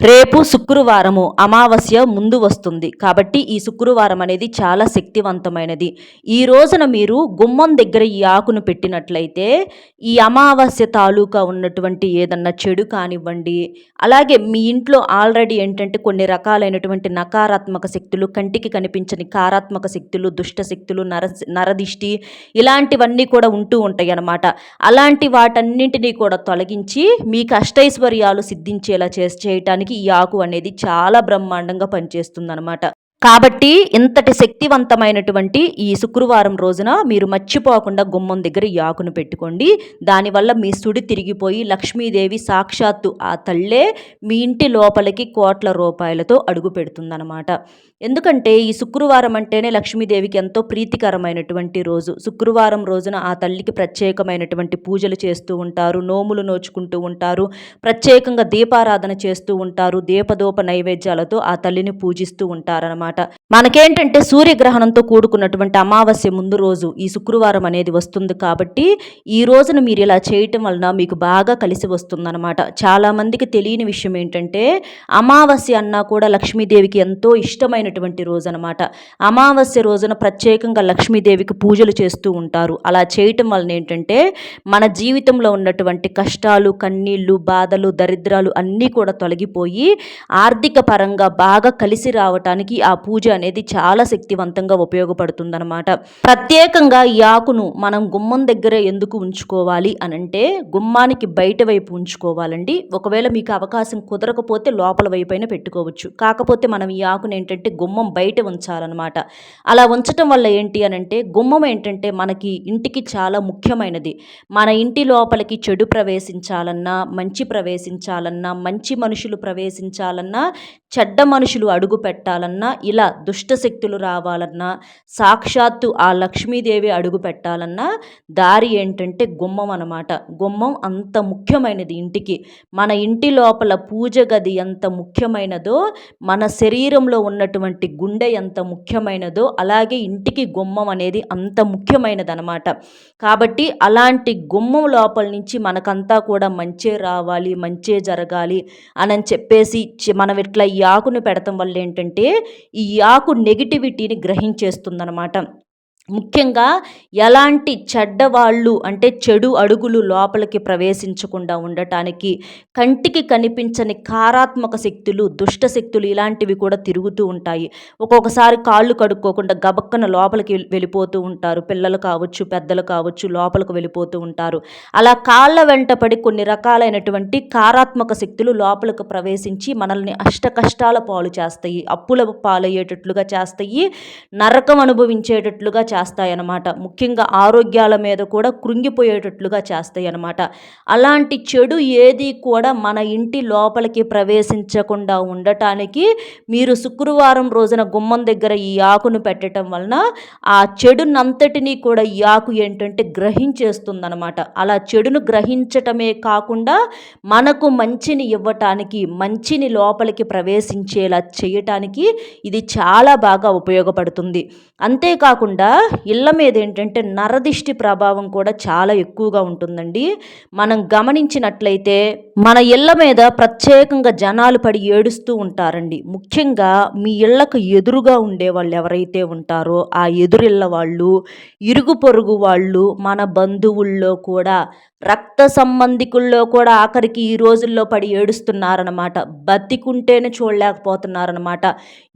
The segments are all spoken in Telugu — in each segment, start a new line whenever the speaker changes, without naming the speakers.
రేపు శుక్రవారము అమావాస్య ముందు వస్తుంది. కాబట్టి ఈ శుక్రవారం అనేది చాలా శక్తివంతమైనది. ఈ రోజున మీరు గుమ్మం దగ్గర ఈ ఆకును పెట్టినట్లయితే ఈ అమావాస్య తాలూకా ఉన్నటువంటి ఏదన్నా చెడు కానివ్వండి అలాగే మీ ఇంట్లో ఆల్రెడీ ఏంటంటే కొన్ని రకాలైనటువంటి నకారాత్మక శక్తులు కంటికి కనిపించని కారాత్మక శక్తులు దుష్ట శక్తులు నర నరదిష్టి ఇలాంటివన్నీ కూడా ఉంటూ ఉంటాయి అన్నమాట అలాంటి వాటన్నింటినీ కూడా తొలగించి మీకు అష్టైశ్వర్యాలు సిద్ధించేలా చేసి చేయటానికి ఈ ఆకు అనేది చాలా బ్రహ్మాండంగా పనిచేస్తుంది కాబట్టి ఇంతటి శక్తివంతమైనటువంటి ఈ శుక్రవారం రోజున మీరు మర్చిపోకుండా గుమ్మం దగ్గర ఈ ఆకును పెట్టుకోండి. దానివల్ల మీ సుడి తిరిగిపోయి లక్ష్మీదేవి సాక్షాత్తు ఆ తల్లే మీ ఇంటి లోపలికి కోట్ల రూపాయలతో అడుగు పెడుతుందన్నమాట. ఎందుకంటే ఈ శుక్రవారం అంటేనే లక్ష్మీదేవికి ఎంతో ప్రీతికరమైనటువంటి రోజు. శుక్రవారం రోజున ఆ తల్లికి ప్రత్యేకమైనటువంటి పూజలు చేస్తూ ఉంటారు నోములు నోచుకుంటూ ఉంటారు ప్రత్యేకంగా దీపారాధన చేస్తూ ఉంటారు దీపదోప నైవేద్యాలతో ఆ తల్లిని పూజిస్తూ ఉంటారన్నమాట. అనమాట మనకేంటంటే సూర్యగ్రహణంతో కూడుకున్నటువంటి అమావాస్య ముందు రోజు ఈ శుక్రవారం అనేది వస్తుంది కాబట్టి ఈ రోజున మీరు ఇలా చేయటం వలన మీకు బాగా కలిసి వస్తుందన్నమాట. చాలామందికి తెలియని విషయం ఏంటంటే అమావాస్య అన్నా కూడా లక్ష్మీదేవికి ఎంతో ఇష్టమైనటువంటి రోజు అనమాట అమావాస్య రోజున ప్రత్యేకంగా లక్ష్మీదేవికి పూజలు చేస్తూ ఉంటారు. అలా చేయటం వలన ఏంటంటే మన జీవితంలో ఉన్నటువంటి కష్టాలు కన్నీళ్ళు బాధలు దరిద్రాలు అన్నీ కూడా తొలగిపోయి ఆర్థిక పరంగా బాగా కలిసి రావటానికి ఆ పూజ అనేది చాలా శక్తివంతంగా ఉపయోగపడుతుందన్నమాట. ప్రత్యేకంగా ఈ ఆకును మనం గుమ్మం దగ్గర ఎందుకు ఉంచుకోవాలి అనంటే గుమ్మానికి బయట వైపు ఉంచుకోవాలండి. ఒకవేళ మీకు అవకాశం కుదరకపోతే లోపల వైపు అయినా పెట్టుకోవచ్చు. కాకపోతే మనం ఈ ఆకును ఏంటంటే గుమ్మం బయట ఉంచాలన్నమాట. అలా ఉంచటం వల్ల ఏంటి అనంటే గుమ్మం ఏంటంటే మనకి ఇంటికి చాలా ముఖ్యమైనది. మన ఇంటి లోపలికి చెడు ప్రవేశించాలన్నా మంచి ప్రవేశించాలన్నా మంచి మనుషులు ప్రవేశించాలన్నా చెడ్డ మనుషులు అడుగు పెట్టాలన్నా ఇలా దుష్ట శక్తులు రావాలన్నా సాక్షాత్తు ఆ లక్ష్మీదేవి అడుగు పెట్టాలన్నా దారి ఏంటంటే గుమ్మం అనమాట గుమ్మం అంత ముఖ్యమైనది ఇంటికి. మన ఇంటి లోపల పూజ గది ఎంత ముఖ్యమైనదో మన శరీరంలో ఉన్నటువంటి గుండె ఎంత ముఖ్యమైనదో అలాగే ఇంటికి గుమ్మం అనేది అంత ముఖ్యమైనది అనమాట కాబట్టి అలాంటి గుమ్మం లోపల నుంచి మనకంతా కూడా మంచే రావాలి మంచే జరగాలి అని చెప్పేసి మనం ఇట్లా ఈ ఆకును పెడతాం వల్ల ఏంటంటే ఈ ఆకు నెగిటివిటీని గ్రహించేస్తుందనమాట ముఖ్యంగా ఎలాంటి చెడ్డవాళ్ళు అంటే చెడు అడుగులు లోపలికి ప్రవేశించకుండా ఉండటానికి కంటికి కనిపించని కారాత్మక శక్తులు దుష్ట శక్తులు ఇలాంటివి కూడా తిరుగుతూ ఉంటాయి. ఒక్కొక్కసారి కాళ్ళు కడుక్కోకుండా గబక్కన లోపలికి వెళ్ళిపోతూ ఉంటారు. పిల్లలు కావచ్చు పెద్దలు కావచ్చు లోపలికి వెళ్ళిపోతూ ఉంటారు. అలా కాళ్ళ వెంటపడి కొన్ని రకాలైనటువంటి కారాత్మక శక్తులు లోపలికి ప్రవేశించి మనల్ని అష్ట కష్టాల పాలు చేస్తాయి. అప్పుల పాలయ్యేటట్లుగా చేస్తాయి. నరకం అనుభవించేటట్లుగా చేస్తాయన్నమాట. ముఖ్యంగా ఆరోగ్యాల మీద కూడా కృంగిపోయేటట్లుగా చేస్తాయన్నమాట. అలాంటి చెడు ఏది కూడా మన ఇంటి లోపలికి ప్రవేశించకుండా ఉండటానికి మీరు శుక్రవారం రోజున గుమ్మం దగ్గర ఈ ఆకును పెట్టడం వలన ఆ చెడునంతటినీ కూడా ఈ ఆకు ఏంటంటే గ్రహించేస్తుందన్నమాట. అలా చెడును గ్రహించటమే కాకుండా మనకు మంచిని ఇవ్వటానికి మంచిని లోపలికి ప్రవేశించేలా చేయటానికి ఇది చాలా బాగా ఉపయోగపడుతుంది. అంతేకాకుండా ఇళ్ళ మీద ఏంటంటే నరదిష్టి ప్రభావం కూడా చాలా ఎక్కువగా ఉంటుందండి. మనం గమనించినట్లయితే మన ఇళ్ళ మీద ప్రత్యేకంగా జనాలు పడి ఏడుస్తూ ఉంటారండి. ముఖ్యంగా మీ ఇళ్ళకు ఎదురుగా ఉండే వాళ్ళు ఎవరైతే ఉంటారో ఆ ఎదురిళ్ళ వాళ్ళు ఇరుగు పొరుగు వాళ్ళు మన బంధువుల్లో కూడా రక్త సంబంధికుల్లో కూడా ఆఖరికి ఈ రోజుల్లో పడి ఏడుస్తున్నారనమాట బతికుంటేనే చూడలేకపోతున్నారనమాట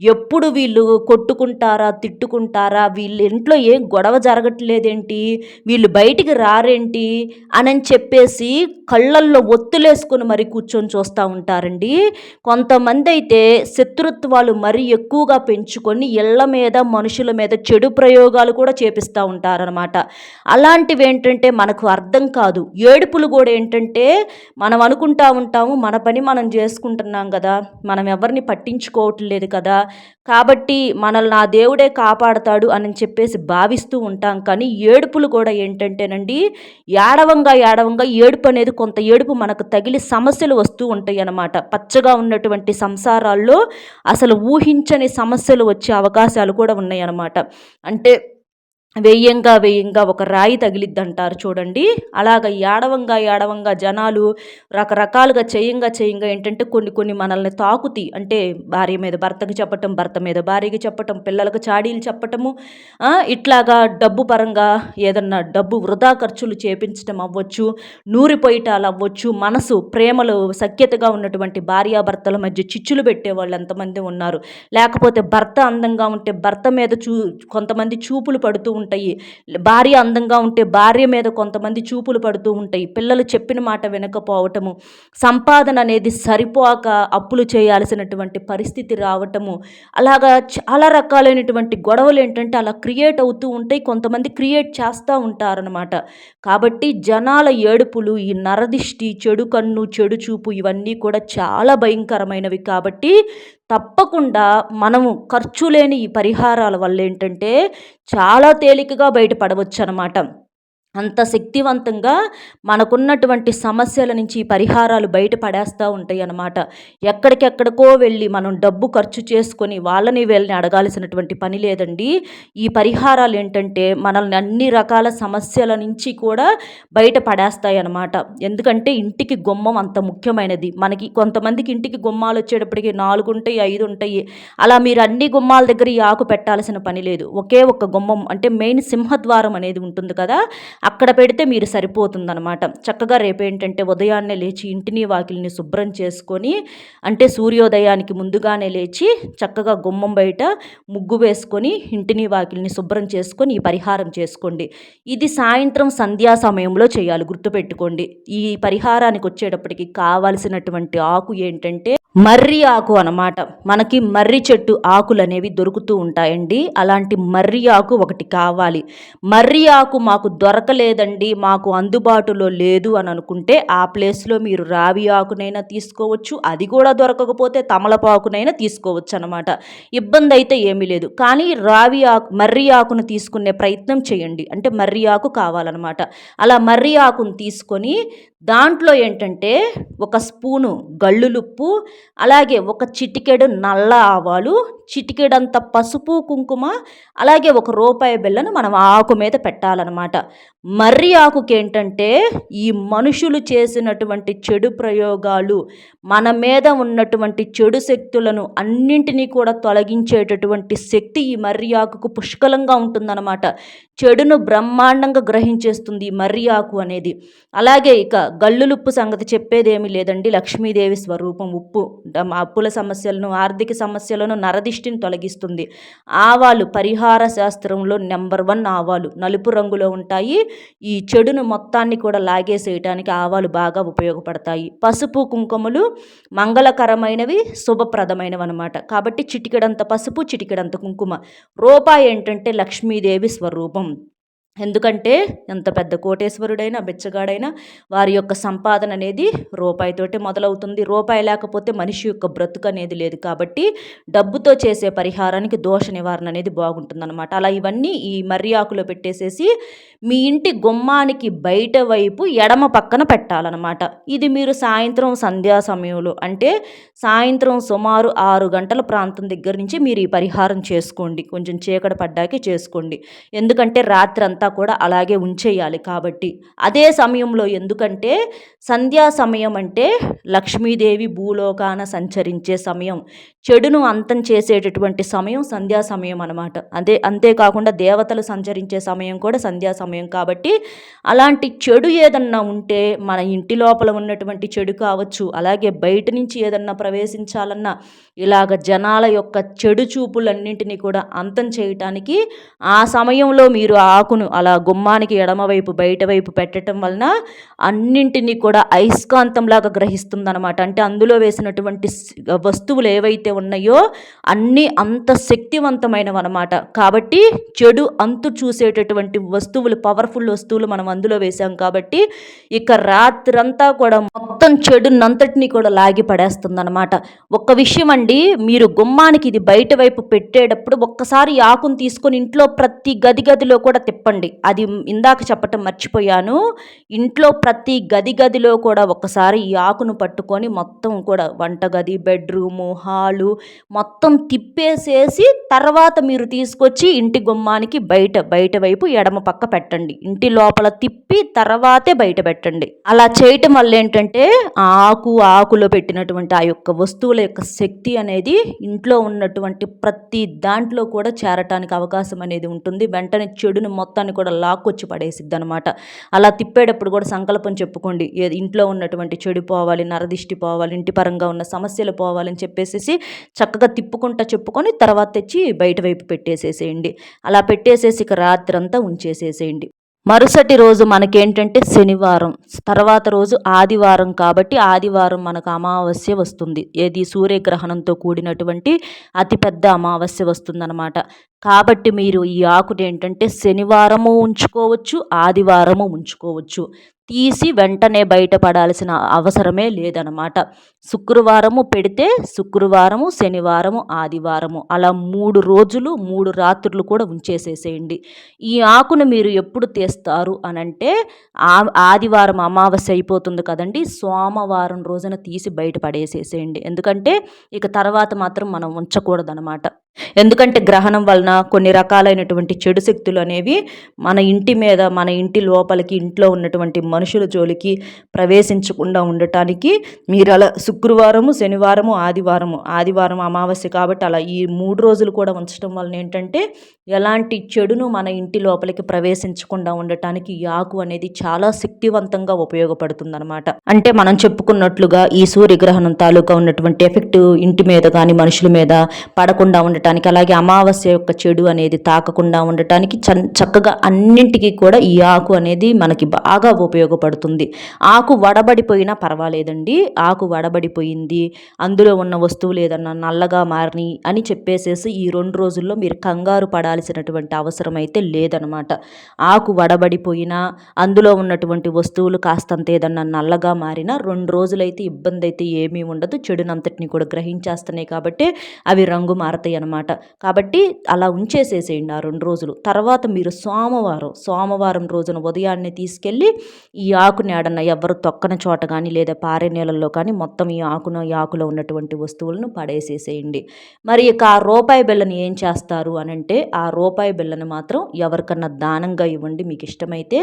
ఎప్పుడు వీళ్ళు కొట్టుకుంటారా తిట్టుకుంటారా వీళ్ళ ఇంట్లో ఏం గొడవ జరగట్లేదేంటి? వీళ్ళు బయటికి రారేంటి? అని చెప్పేసి కళ్ళల్లో ఒత్తులేసుకుని మరి కూర్చొని చూస్తూ ఉంటారండి. కొంతమంది అయితే శత్రుత్వాలు మరీ ఎక్కువగా పెంచుకొని ఇళ్ళ మీద మనుషుల మీద చెడు ప్రయోగాలు కూడా చేపిస్తూ ఉంటారనమాట అలాంటివి ఏంటంటే మనకు అర్థం కాదు. ఏడుపులు కూడా ఏంటంటే మనం అనుకుంటా ఉంటాము మన పని మనం చేసుకుంటున్నాం కదా మనం ఎవరిని పట్టించుకోవట్లేదు కదా కాబట్టి మనల్ని నా దేవుడే కాపాడతాడు అని చెప్పేసి భావిస్తూ ఉంటాం. కానీ ఏడుపులు కూడా ఏంటంటేనండి ఏడవంగా ఏడవంగా ఏడుపు అనేది కొంత ఏడుపు మనకు తగిలి సమస్యలు వస్తూ ఉంటాయి అన్నమాట. పచ్చగా ఉన్నటువంటి సంసారాల్లో అసలు ఊహించని సమస్యలు వచ్చే అవకాశాలు కూడా ఉన్నాయన్నమాట అంటే వెయ్యంగా వెయ్యంగా ఒక రాయి తగిలిద్ది అంటారు చూడండి. అలాగ ఏడవంగా ఏడవంగా జనాలు రకరకాలుగా చేయంగా చేయంగా ఏంటంటే కొన్ని కొన్ని మనల్ని తాకుతి అంటే భార్య మీద భర్తకు చెప్పటం భర్త మీద భార్యకి చెప్పటం పిల్లలకు చాడీలు చెప్పటము ఇట్లాగా డబ్బు పరంగా ఏదన్నా డబ్బు వృధా ఖర్చులు చేపించడం అవ్వచ్చు నూరిపోయిటాలు అవ్వచ్చు మనసు ప్రేమలు సఖ్యతగా ఉన్నటువంటి భార్యాభర్తల మధ్య చిచ్చులు పెట్టే వాళ్ళు ఎంతమంది ఉన్నారు. లేకపోతే భర్త అందంగా ఉంటే భర్త మీద చూ కొంతమంది చూపులు పడుతూ ఉంటాయి. భార్య అందంగా ఉంటే భార్య మీద కొంతమంది చూపులు పడుతూ ఉంటాయి. పిల్లలు చెప్పిన మాట వినకపోవటము సంపాదన అనేది సరిపోక అప్పులు చేయాల్సినటువంటి పరిస్థితి రావటము అలాగా చాలా రకాలైనటువంటి గొడవలు ఏంటంటే అలా క్రియేట్ అవుతూ ఉంటాయి. కొంతమంది క్రియేట్ చేస్తూ ఉంటారనమాట కాబట్టి జనాల ఏడుపులు ఈ నరదిష్టి చెడు కన్ను చెడు చూపు ఇవన్నీ కూడా చాలా భయంకరమైనవి. కాబట్టి తప్పకుండా మనము ఖర్చు లేని ఈ పరిహారాల వల్ల ఏంటంటే చాలా తేలికగా బయటపడవచ్చు అనమాట అంత శక్తివంతంగా మనకున్నటువంటి సమస్యల నుంచి పరిహారాలు బయట పడేస్తూ ఉంటాయి అన్నమాట ఎక్కడికెక్కడికో వెళ్ళి మనం డబ్బు ఖర్చు చేసుకొని వాళ్ళని వీళ్ళని అడగాల్సినటువంటి పని లేదండి. ఈ పరిహారాలు ఏంటంటే మనల్ని అన్ని రకాల సమస్యల నుంచి కూడా బయట పడేస్తాయి అన్నమాట ఎందుకంటే ఇంటికి గుమ్మం అంత ముఖ్యమైనది. మనకి కొంతమందికి ఇంటికి గుమ్మాలు వచ్చేటప్పటికి నాలుగు ఉంటాయి ఐదు ఉంటాయి. అలా మీరు అన్ని గుమ్మాల దగ్గర ఈ ఆకు పెట్టాల్సిన పని లేదు. ఒకే ఒక గుమ్మం అంటే మెయిన్ సింహద్వారం అనేది ఉంటుంది కదా అక్కడ పెడితే మీరు సరిపోతుందనమాట చక్కగా రేపేంటంటే ఉదయాన్నే లేచి ఇంటిని వాకిలిని శుభ్రం చేసుకొని అంటే సూర్యోదయానికి ముందుగానే లేచి చక్కగా గుమ్మం బయట ముగ్గు వేసుకొని ఇంటిని వాకిలిని శుభ్రం చేసుకొని ఈ పరిహారం చేసుకోండి. ఇది సాయంత్రం సంధ్యా సమయంలో చేయాలి గుర్తుపెట్టుకోండి. ఈ పరిహారానికి వచ్చేటప్పటికి కావాల్సినటువంటి ఆకు ఏంటంటే మర్రి ఆకు అనమాట మనకి మర్రి చెట్టు ఆకులు అనేవి దొరుకుతూ ఉంటాయండి. అలాంటి మర్రి ఆకు ఒకటి కావాలి. మర్రి ఆకు మాకు దొరకలేదండి మాకు అందుబాటులో లేదు అని అనుకుంటే ఆ ప్లేస్లో మీరు రావి ఆకునైనా తీసుకోవచ్చు అది కూడా దొరకకపోతే తమలపాకునైనా తీసుకోవచ్చు అనమాట ఇబ్బంది అయితే ఏమీ లేదు. కానీ రావి ఆకు మర్రి ఆకును తీసుకునే ప్రయత్నం చేయండి. అంటే మర్రి ఆకు కావాలన్నమాట. అలా మర్రి ఆకును తీసుకొని దాంట్లో ఏంటంటే ఒక స్పూను గళ్ళులుప్పు అలాగే ఒక చిటికెడు నల్ల ఆవాలు చిటికెడంత పసుపు కుంకుమ అలాగే ఒక రూపాయి బిళ్ళను మనం ఆకు మీద పెట్టాలన్నమాట. మర్రి ఆకుకేంటంటే ఈ మనుషులు చేసినటువంటి చెడు ప్రయోగాలు మన మీద ఉన్నటువంటి చెడు శక్తులను అన్నింటినీ కూడా తొలగించేటటువంటి శక్తి ఈ మర్రి ఆకుకు పుష్కలంగా ఉంటుందన్నమాట. చెడును బ్రహ్మాండంగా గ్రహించేస్తుంది ఈ మర్రి ఆకు అనేది. అలాగే ఇక గల్లులుప్పు సంగతి చెప్పేదేమీ లేదండి. లక్ష్మీదేవి స్వరూపం ఉప్పు అప్పుల సమస్యలను ఆర్థిక సమస్యలను నరదిష్టిని తొలగిస్తుంది. ఆవాలు పరిహార శాస్త్రంలో నెంబర్ వన్ ఆవాలు. నలుపు రంగులో ఉంటాయి. ఈ చెడును మొత్తాన్ని కూడా లాగేసేయటానికి ఆవాలు బాగా ఉపయోగపడతాయి. పసుపు కుంకుమలు మంగళకరమైనవి శుభప్రదమైనవి అనమాట కాబట్టి చిటికెడంత పసుపు చిటికెడంత కుంకుమ. రూపాయి ఏంటంటే లక్ష్మీదేవి స్వరూపం. ఎందుకంటే ఎంత పెద్ద కోటేశ్వరుడైనా బిచ్చగాడైనా వారి యొక్క సంపాదన అనేది రూపాయితోటే మొదలవుతుంది. రూపాయి లేకపోతే మనిషి యొక్క బ్రతుకు అనేది లేదు. కాబట్టి డబ్బుతో చేసే పరిహారానికి దోష నివారణ అనేది బాగుంటుందన్నమాట. అలా ఇవన్నీ ఈ మర్రి ఆకులో పెట్టేసేసి మీ ఇంటి గుమ్మానికి బయట వైపు ఎడమ పక్కన పెట్టాలన్నమాట. ఇది మీరు సాయంత్రం సంధ్యా సమయంలో అంటే సాయంత్రం సుమారు ఆరు గంటల ప్రాంతం దగ్గర నుంచి మీరు ఈ పరిహారం చేసుకోండి. కొంచెం చీకటి పడ్డాకే చేసుకోండి. ఎందుకంటే రాత్రి అంతా అంతా కూడా అలాగే ఉంచేయాలి కాబట్టి. అదే సమయంలో ఎందుకంటే సంధ్యా సమయం అంటే లక్ష్మీదేవి భూలోకాన సంచరించే సమయం. చెడును అంతం చేసేటటువంటి సమయం సంధ్యా సమయం అనమాట అదే అంతేకాకుండా దేవతలు సంచరించే సమయం కూడా సంధ్యా సమయం కాబట్టి అలాంటి చెడు ఏదన్నా ఉంటే మన ఇంటి లోపల ఉన్నటువంటి చెడు కావచ్చు అలాగే బయట నుంచి ఏదన్నా ప్రవేశించాలన్నా ఇలాగ జనాల యొక్క చెడు చూపులన్నింటినీ కూడా అంతం చేయటానికి ఆ సమయంలో మీరు ఆకును అలా గుమ్మానికి ఎడమవైపు బయట వైపు పెట్టడం వలన అన్నింటినీ కూడా అయస్కాంతంలాగా గ్రహిస్తుందనమాట అంటే అందులో వేసినటువంటి వస్తువులు ఏవైతే ఉన్నాయో అన్నీ అంత శక్తివంతమైనవి అనమాట కాబట్టి చెడు అంతు చూసేటటువంటి వస్తువులు పవర్ఫుల్ వస్తువులు మనం అందులో వేసాం కాబట్టి ఇక రాత్రంతా కూడా మొత్తం చెడునంతటిని కూడా లాగి పడేస్తుంది అనమాట ఒక్క విషయం అండి మీరు గుమ్మానికి ఇది బయట వైపు పెట్టేటప్పుడు ఒక్కసారి ఆకును తీసుకొని ఇంట్లో ప్రతి గది గదిలో కూడా తిప్పండి. ఇదిగోండి అది ఇందాక చెప్పటం మర్చిపోయాను. ఇంట్లో ప్రతి గది గదిలో కూడా ఒకసారి ఈ ఆకును పట్టుకొని మొత్తం కూడా వంటగది బెడ్రూము హాలు మొత్తం తిప్పేసేసి తర్వాత మీరు తీసుకొచ్చి ఇంటి గుమ్మానికి బయట బయట వైపు ఎడమ పక్క పెట్టండి. ఇంటి లోపల తిప్పి తర్వాతే బయట పెట్టండి. అలా చేయటం వల్ల ఏంటంటే ఆకు ఆకులో పెట్టినటువంటి ఆ యొక్క వస్తువుల యొక్క శక్తి అనేది ఇంట్లో ఉన్నటువంటి ప్రతి దాంట్లో కూడా చేరటానికి అవకాశం అనేది ఉంటుంది. వెంటనే చెడును మొత్తాన్ని కూడా లాక్కొచ్చి పడేసిద్ది అనమాట అలా తిప్పేటప్పుడు కూడా సంకల్పం చెప్పుకోండి. ఇంట్లో ఉన్నటువంటి చెడు పోవాలి నరదిష్టి పోవాలి ఇంటి పరంగా ఉన్న సమస్యలు పోవాలని చెప్పేసి చక్కగా తిప్పుకుంటా చెప్పుకొని తర్వాత తెచ్చి బయట వైపు పెట్టేసేసేయండి. అలా పెట్టేసేసి ఇక రాత్రంతా ఉంచేసేసేయండి. మరుసటి రోజు మనకేంటంటే శనివారం. తర్వాత రోజు ఆదివారం కాబట్టి ఆదివారం మనకు అమావాస్య వస్తుంది. ఏది సూర్యగ్రహణంతో కూడినటువంటి అతిపెద్ద అమావాస్య వస్తుందన్నమాట. కాబట్టి మీరు ఈ ఆకుని ఏంటంటే శనివారము ఉంచుకోవచ్చు ఆదివారము ఉంచుకోవచ్చు. తీసి వెంటనే బయటపడాల్సిన అవసరమే లేదనమాట శుక్రవారము పెడితే శుక్రవారము శనివారము ఆదివారము అలా మూడు రోజులు మూడు రాత్రులు కూడా ఉంచేసేసేయండి. ఈ ఆకును మీరు ఎప్పుడు తీస్తారు అనంటే ఆ ఆదివారం అమావాస్య అయిపోతుంది కదండి సోమవారం రోజున తీసి బయట పడేసేసేయండి. ఎందుకంటే ఇక తర్వాత మాత్రం మనం ఉంచకూడదనమాట ఎందుకంటే గ్రహణం వలన కొన్ని రకాలైనటువంటి చెడు శక్తులు అనేవి మన ఇంటి మీద మన ఇంటి లోపలికి ఇంట్లో ఉన్నటువంటి మనుషుల జోలికి ప్రవేశించకుండా ఉండటానికి మీరు అలా శుక్రవారము శనివారము ఆదివారము ఆదివారం అమావాస్య కాబట్టి అలా ఈ మూడు రోజులు కూడా ఉంచడం వలన ఏంటంటే ఎలాంటి చెడును మన ఇంటి లోపలికి ప్రవేశించకుండా ఉండటానికి ఈ ఆకు అనేది చాలా శక్తివంతంగా ఉపయోగపడుతుందన్నమాట. అంటే మనం చెప్పుకున్నట్లుగా ఈ సూర్యగ్రహణం తాలూకా ఉన్నటువంటి ఎఫెక్ట్ ఇంటి మీద కానీ మనుషుల మీద పడకుండా ఉండటం ఉండటానికి అలాగే అమావాస్య యొక్క చెడు అనేది తాకకుండా ఉండటానికి చక్కగా అన్నింటికి కూడా ఈ ఆకు అనేది మనకి బాగా ఉపయోగపడుతుంది. ఆకు వడబడిపోయినా పర్వాలేదండి. ఆకు వడబడిపోయింది అందులో ఉన్న వస్తువులు ఏదన్నా నల్లగా మారిని అని చెప్పేసేసి ఈ రెండు రోజుల్లో మీరు కంగారు పడాల్సినటువంటి అవసరం అయితే లేదనమాట. ఆకు వడబడిపోయినా అందులో ఉన్నటువంటి వస్తువులు కాస్తంత ఏదన్నా నల్లగా మారినా రెండు రోజులైతే ఇబ్బంది అయితే ఏమీ ఉండదు. చెడునంతటిని కూడా గ్రహించేస్తున్నాయి కాబట్టి అవి రంగు మారతాయి అనమాట కాబట్టి అలా ఉంచేసేసేయండి ఆ రెండు రోజులు. తర్వాత మీరు సోమవారం సోమవారం రోజున ఉదయాన్నే తీసుకెళ్ళి ఈ ఆకుని ఆడన్న ఎవరు తొక్కన చోట కానీ లేదా పారే నీళ్ళల్లో కానీ మొత్తం ఈ ఆకును ఈ ఆకులో ఉన్నటువంటి వస్తువులను పడేసేసేయండి. మరి ఇక ఆ రూపాయి బిళ్ళని ఏం చేస్తారు అని అంటే ఆ రూపాయి బిళ్ళని మాత్రం ఎవరికన్నా దానంగా ఇవ్వండి మీకు ఇష్టమైతే.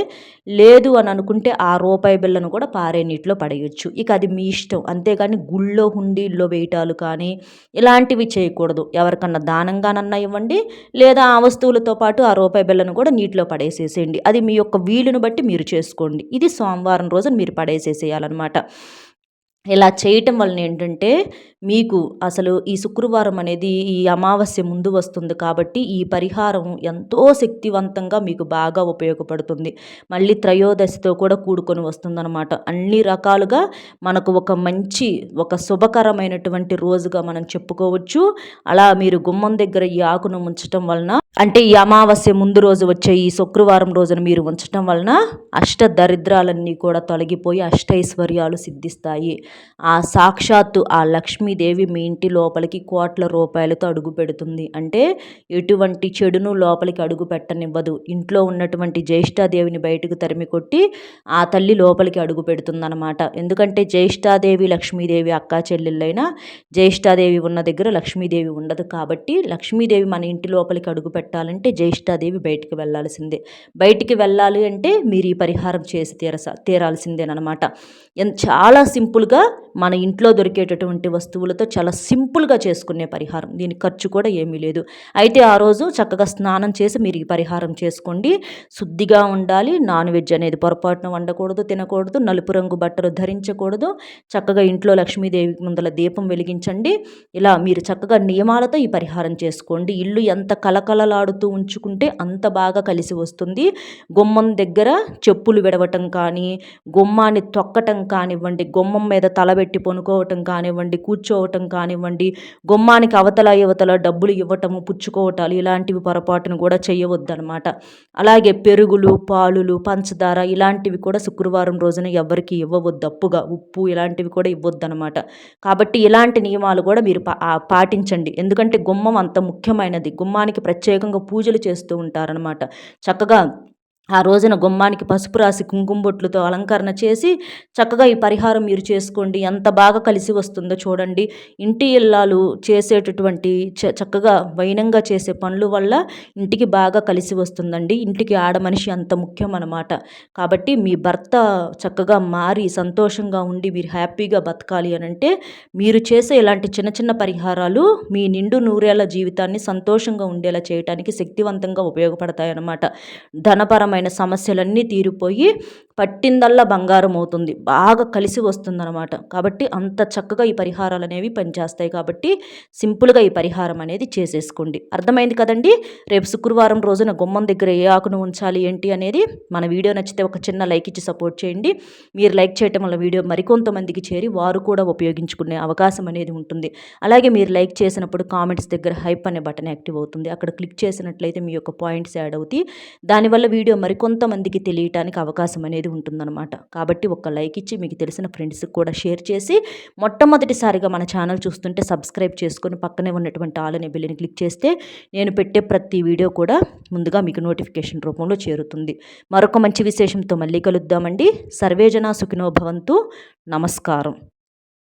లేదు అని అనుకుంటే ఆ రూపాయి బిళ్ళను కూడా పారే నీటిలో పడేయచ్చు. ఇక అది మీ ఇష్టం. అంతేగాని గుళ్ళో హుండీల్లో వేయటాలు కానీ ఇలాంటివి చేయకూడదు. ఎవరికన్నా దానంగానన్నా ఇవ్వండి లేదా ఆ వస్తువులతో పాటు ఆ రూపాయి బిళ్ళను కూడా నీటిలో పడేసేసేయండి. అది మీ యొక్క వీలును బట్టి మీరు చేసుకోండి. ఇది సోమవారం రోజున మీరు పడేసేసేయాలన్నమాట. ఇలా చేయటం వలన ఏంటంటే మీకు అసలు ఈ శుక్రవారం అనేది ఈ అమావాస్య ముందు వస్తుంది కాబట్టి ఈ పరిహారం ఎంతో శక్తివంతంగా మీకు బాగా ఉపయోగపడుతుంది. మళ్ళీ త్రయోదశితో కూడా కూడుకొని వస్తుందన్నమాట. అన్ని రకాలుగా మనకు ఒక మంచి ఒక శుభకరమైనటువంటి రోజుగా మనం చెప్పుకోవచ్చు. అలా మీరు గుమ్మం దగ్గర ఈ ఆకును ఉంచటం వలన అంటే ఈ అమావాస్య ముందు రోజు వచ్చే ఈ శుక్రవారం రోజున మీరు ఉంచటం వలన అష్ట దరిద్రాలన్నీ కూడా తొలగిపోయి అష్టైశ్వర్యాలు సిద్ధిస్తాయి. ఆ సాక్షాత్తు ఆ లక్ష్మి లక్ష్మీదేవి మీ ఇంటి లోపలికి కోట్ల రూపాయలతో అడుగు పెడుతుంది. అంటే ఎటువంటి చెడును లోపలికి అడుగు పెట్టనివ్వదు. ఇంట్లో ఉన్నటువంటి జ్యేష్ఠాదేవిని బయటకు తరిమి కొట్టి ఆ తల్లి లోపలికి అడుగు పెడుతుందన్నమాట. ఎందుకంటే జ్యేష్ఠాదేవి లక్ష్మీదేవి అక్కా చెల్లెళ్ళైనా జ్యేష్ఠాదేవి ఉన్న దగ్గర లక్ష్మీదేవి ఉండదు కాబట్టి లక్ష్మీదేవి మన ఇంటి లోపలికి అడుగు పెట్టాలంటే జ్యేష్ఠాదేవి బయటికి వెళ్ళాల్సిందే. బయటికి వెళ్ళాలి అంటే మీరు ఈ పరిహారం చేసి తీరసా తీరాల్సిందేనమాట చాలా సింపుల్గా మన ఇంట్లో దొరికేటటువంటి వస్తువులతో చాలా సింపుల్గా చేసుకునే పరిహారం. దీని ఖర్చు కూడా ఏమీ లేదు. అయితే ఆ రోజు చక్కగా స్నానం చేసి మీరు ఈ పరిహారం చేసుకోండి. శుద్ధిగా ఉండాలి. నాన్ వెజ్ అనేది పొరపాటున వండకూడదు తినకూడదు. నలుపు రంగు బట్టలు ధరించకూడదు. చక్కగా ఇంట్లో లక్ష్మీదేవి ముందల దీపం వెలిగించండి. ఇలా మీరు చక్కగా నియమాలతో ఈ పరిహారం చేసుకోండి. ఇల్లు ఎంత కలకలలాడుతూ ఉంచుకుంటే అంత బాగా కలిసి వస్తుంది. గుమ్మం దగ్గర చెప్పులు విడవటం కానీ గుమ్మాన్ని తొక్కటం కానివ్వండి గుమ్మం మీద తలబెట్టి పొనుకోవటం కానివ్వండి కూర్చోవటం కానివ్వండి గుమ్మానికి అవతల యువతల డబ్బులు ఇవ్వటము పుచ్చుకోవటాలు ఇలాంటివి పొరపాటును కూడా చేయవద్దనమాట అలాగే పెరుగులు పాలులు పంచదార ఇలాంటివి కూడా శుక్రవారం రోజున ఎవరికి ఇవ్వవద్దు. అప్పుగా ఉప్పు ఇలాంటివి కూడా ఇవ్వద్దనమాట కాబట్టి ఇలాంటి నియమాలు కూడా మీరు పాటించండి. ఎందుకంటే గుమ్మం అంత ముఖ్యమైనది. గుమ్మానికి ప్రత్యేకంగా పూజలు చేస్తూ ఉంటారనమాట చక్కగా ఆ రోజున గుమ్మానికి పసుపు రాసి కుంకుమబొట్లతో అలంకరణ చేసి చక్కగా ఈ పరిహారం మీరు చేసుకోండి. ఎంత బాగా కలిసి వస్తుందో చూడండి. ఇంటి ఇల్లాలు చేసేటటువంటి చ చక్కగా వైనంగా చేసే పనుల వల్ల ఇంటికి బాగా కలిసి వస్తుందండి. ఇంటికి ఆడ మనిషి అంత ముఖ్యం అనమాట కాబట్టి మీ భర్త చక్కగా మారి సంతోషంగా ఉండి మీరు హ్యాపీగా బతకాలి అని అంటే మీరు చేసే ఇలాంటి చిన్న చిన్న పరిహారాలు మీ నిండు నూరేళ్ళ జీవితాన్ని సంతోషంగా ఉండేలా చేయడానికి శక్తివంతంగా ఉపయోగపడతాయి అన్నమాట ధనపరమైన సమస్యలన్నీ తీరిపోయి పట్టిందల్లా బంగారం అవుతుంది. బాగా కలిసి వస్తుందన్నమాట. కాబట్టి అంత చక్కగా ఈ పరిహారాలు అనేవి పనిచేస్తాయి కాబట్టి సింపుల్గా ఈ పరిహారం అనేది చేసేసుకోండి. అర్థమైంది కదండి? రేపు శుక్రవారం రోజున గుమ్మం దగ్గర ఏ ఆకును ఉంచాలి ఏంటి అనేది మన వీడియో నచ్చితే ఒక చిన్న లైక్ ఇచ్చి సపోర్ట్ చేయండి. మీరు లైక్ చేయటం వల్ల వీడియో మరికొంతమందికి చేరి వారు కూడా ఉపయోగించుకునే అవకాశం అనేది ఉంటుంది. అలాగే మీరు లైక్ చేసినప్పుడు కామెంట్స్ దగ్గర హైప్ అనే బటన్ యాక్టివ్ అవుతుంది. అక్కడ క్లిక్ చేసినట్లయితే మీ యొక్క పాయింట్స్ యాడ్ అవుతాయి. దానివల్ల వీడియో మరికొంతమందికి తెలియటానికి అవకాశం అనేది ఉంటుందన్నమాట. కాబట్టి ఒక లైక్ ఇచ్చి మీకు తెలిసిన ఫ్రెండ్స్కి కూడా షేర్ చేసి మొట్టమొదటిసారిగా మన ఛానల్ చూస్తుంటే సబ్స్క్రైబ్ చేసుకొని పక్కనే ఉన్నటువంటి ఆల్ అనే బిల్లుని క్లిక్ చేస్తే నేను పెట్టే ప్రతి వీడియో కూడా ముందుగా మీకు నోటిఫికేషన్ రూపంలో చేరుతుంది. మరొక మంచి విశేషంతో మళ్ళీ కలుద్దామండి. సర్వేజన సుఖినోభవంతు నమస్కారం.